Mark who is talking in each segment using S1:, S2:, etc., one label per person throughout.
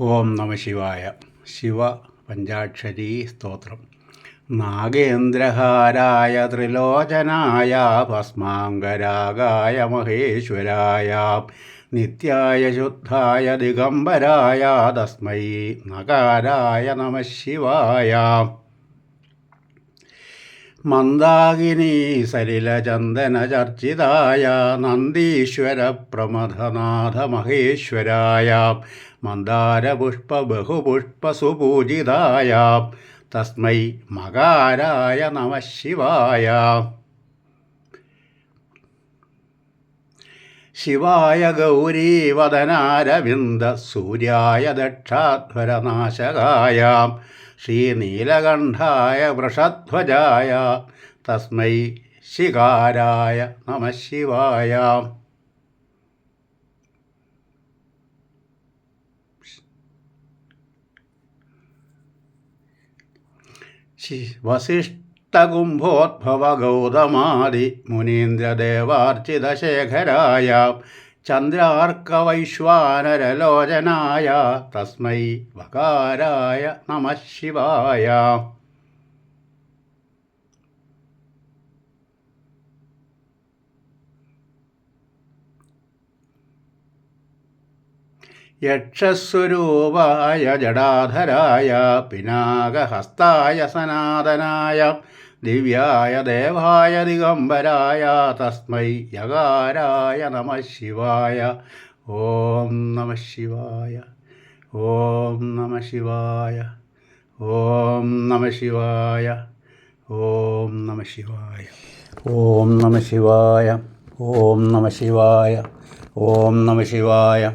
S1: ഓം നമ ശിവായ. ശിവ പഞ്ചാക്ഷരി സ്തോത്രം. നാഗേന്ദ്രഹാരായ ത്രിലോചനായ ഭസ്മാംഗരാഗായ മഹേശ്വരായ നിത്യായ ശുദ്ധായ ദിഗംബരായ തസ്മൈ നകാരായ നമ ശിവായ. മന്ദാകിനി സലിലചന്ദനചർച്ചിതായ നന്ദീശ്വര പ്രമഥനാഥ മഹേശ്വരായ മന്ദാരപുഷ്പ ബഹുപുഷ്പ സുപൂജിതായ തസ്മൈ മകാരായ നമ ശിവായ. ശിവായ ഗൗരീവദനാരവിന്ദ സൂര്യായ ദക്ഷാധ്വരനാശകായ ശ്രീനീലകണ്ഠായ വൃഷധ്വജായ തസ്മൈ ശികാരായ നമ ശിവായ. വസിഷ്ഠകുംഭോദ്ഭവഗൗതമാദി മുനീന്ദ്രദേവാർച്ചിതശേഖരായ ചന്ദ്രാർക്കവൈശ്വാനരലോചനായ തസ്മൈ വകാരായ നമ ശിവായ യക്ഷസ്വരൂപായ ജടാധരായ പിനാകഹസ്തായ സനാതനായ ദിവ്യായ ദേവായ ദിഗംബരായ തസ്മൈ യകാരായ നമ ശിവായ. ഓം നമ ശിവായ. ഓം നമ ശിവായ. ഓം നമ ശിവായ. ഓം നമ ശിവായ. ഓം നമ ശിവായ. ഓം നമ ശിവായ. ഓം നമ ശിവായ.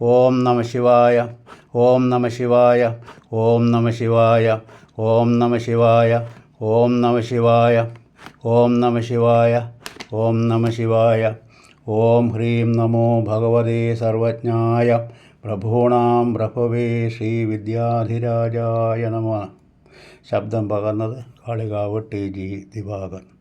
S1: ഓം നമ ശിവായ ഓം നമ ശിവായ ഓം നമ ശിവായ ഓം നമ ശിവായ ഓം നമ ശിവായ ഓം നമ ശിവായ ഓം നമ ശിവായ. ഓം ഹ്രീം നമോ ഭഗവതേ സർവജ്ഞായ പ്രഭൂണാം പ്രഭവേ ശ്രീ ശ്രീവിദ്യാധിരാജായ നമ. ശബ്ദം പകർന്നത് കാളികാവ് ടി ജി ദിവാകർ.